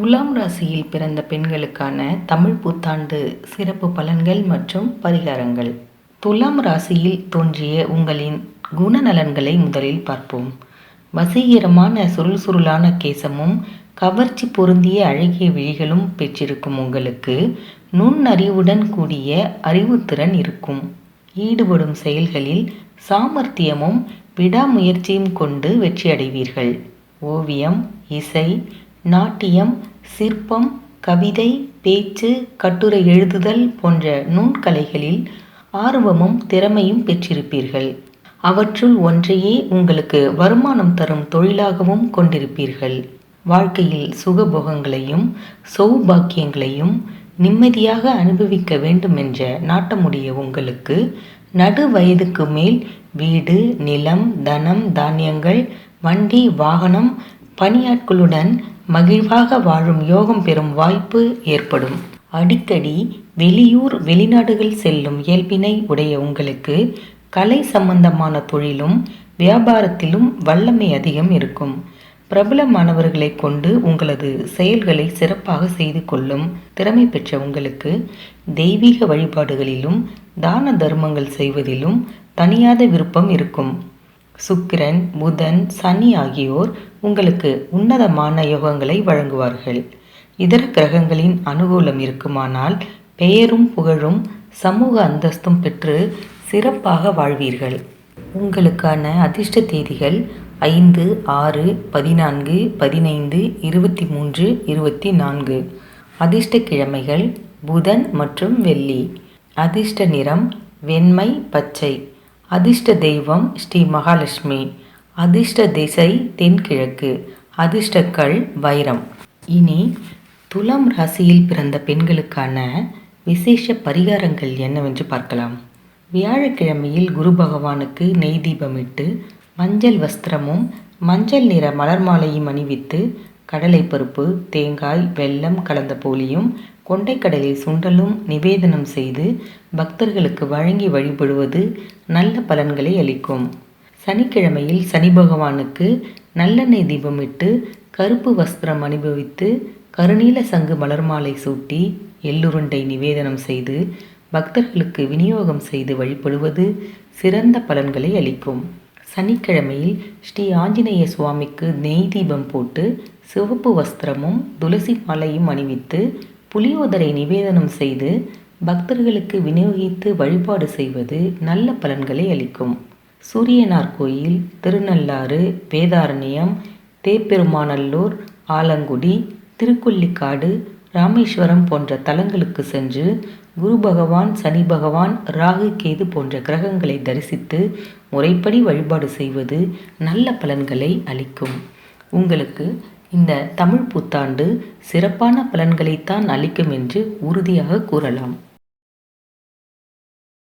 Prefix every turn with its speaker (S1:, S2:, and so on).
S1: துலாம் ராசியில் பிறந்த பெண்களுக்கான தமிழ் புத்தாண்டு சிறப்பு பலன்கள் மற்றும் பரிகாரங்கள். துலாம் ராசியில் தோன்றிய உங்களின் குணநலன்களை முதலில் பார்ப்போம். வசீகரமான சுருள் சுருளான கேசமும் கவர்ச்சி பொருந்திய அழகிய விழிகளும் பெற்றிருக்கும் உங்களுக்கு நுண்ணறிவுடன் கூடிய அறிவுத்திறன் இருக்கும். ஈடுபடும் செயல்களில் சாமர்த்தியமும் விடாமுயற்சியும் கொண்டு வெற்றியடைவீர்கள். ஓவியம் இசை நாட்டியம் சிற்பம் கவிதை பேச்சு கட்டுரை எழுதுதல் போன்ற நுண்கலைகளில் ஆர்வமும் திறமையும் பெற்றிருப்பீர்கள். அவற்றுள் ஒன்றையே உங்களுக்கு வருமானம் தரும் தொழிலாகவும் கொண்டிருப்பீர்கள். வாழ்க்கையில் சுகபோகங்களையும் சௌபாக்கியங்களையும் நிம்மதியாக அனுபவிக்க வேண்டும் என்ற நாட்டமுடைய உங்களுக்கு நடு வயதுக்கு மேல் வீடு நிலம் தனம் தானியங்கள் வண்டி வாகனம் பணியாட்களுடன் மகிழ்வாக வாழும் யோகம் பெறும் வாய்ப்பு ஏற்படும். அடிக்கடி வெளியூர் வெளிநாடுகள் செல்லும் இயல்பினை உடைய உங்களுக்கு கலை சம்பந்தமான தொழிலும் வியாபாரத்திலும் வல்லமை அதிகம் இருக்கும். பிரபலமானவர்களை கொண்டு உங்களது செயல்களை சிறப்பாக செய்து கொள்ளும் திறமை பெற்ற உங்களுக்கு தெய்வீக வழிபாடுகளிலும் தான தர்மங்கள் செய்வதிலும் தனியாத விருப்பம் இருக்கும். சுக்கிரன் புதன் சனி ஆகியோர் உங்களுக்கு உன்னதமான யோகங்களை வழங்குவார்கள். இதர கிரகங்களின் அனுகூலம் இருக்குமானால் பெயரும் புகழும் சமூக அந்தஸ்தும் பெற்று சிறப்பாக வாழ்வீர்கள். உங்களுக்கான அதிர்ஷ்ட தேதிகள் ஐந்து ஆறு பதினான்கு பதினைந்து இருபத்தி மூன்று இருபத்தி நான்கு அதிர்ஷ்ட கிழமைகள் புதன் மற்றும் வெள்ளி. அதிர்ஷ்ட நிறம் வெண்மை பச்சை. அதிர்ஷ்ட தெய்வம் ஸ்ரீ மகாலட்சுமி. அதிர்ஷ்ட திசை தென்கிழக்கு. அதிர்ஷ்டக்கள் வைரம். இனி துலாம் ராசியில் பிறந்த பெண்களுக்கான விசேஷ பரிகாரங்கள் என்னவென்று பார்க்கலாம். வியாழக்கிழமையில் குரு பகவானுக்கு நெய் தீபமிட்டு மஞ்சள் வஸ்திரமும் மஞ்சள் நிற மலர் மாலையும் அணிவித்து கடலைப்பருப்பு தேங்காய் வெல்லம் கலந்த போலியும் கொண்டைக்கடலில் சுண்டலும் நிவேதனம் செய்து பக்தர்களுக்கு வழங்கி வழிபடுவது நல்ல பலன்களை அளிக்கும். சனிக்கிழமையில் சனி பகவானுக்கு நல்லெண்ணெய் தீபமிட்டு கருப்பு வஸ்திரம் அனுபவித்து கருநீல சங்கு மலர் மாலை சூட்டி எள்ளுருண்டை நிவேதனம் செய்து பக்தர்களுக்கு விநியோகம் செய்து வழிபடுவது சிறந்த பலன்களை அளிக்கும். சனிக்கிழமையில் ஸ்ரீ ஆஞ்சநேய சுவாமிக்கு நெய் தீபம் போட்டு சிவப்பு வஸ்திரமும் துளசி மாலையும் அணிவித்து புளியோதரை நிவேதனம் செய்து பக்தர்களுக்கு விநியோகித்து வழிபாடு செய்வது நல்ல பலன்களை அளிக்கும். சூரியனார் கோயில் திருநள்ளாறு வேதாரண்யம் தேப்பெருமாநல்லூர் ஆலங்குடி திருக்கொல்லிக்காடு ராமேஸ்வரம் போன்ற தலங்களுக்கு சென்று குரு பகவான் சனி பகவான் ராகு கேது போன்ற கிரகங்களை தரிசித்து முறைப்படி வழிபாடு செய்வது நல்ல பலன்களை அளிக்கும். உங்களுக்கு இந்த தமிழ் புத்தாண்டு சிறப்பான பலன்களைத்தான் அளிக்கும் என்று உறுதியாக கூறலாம்.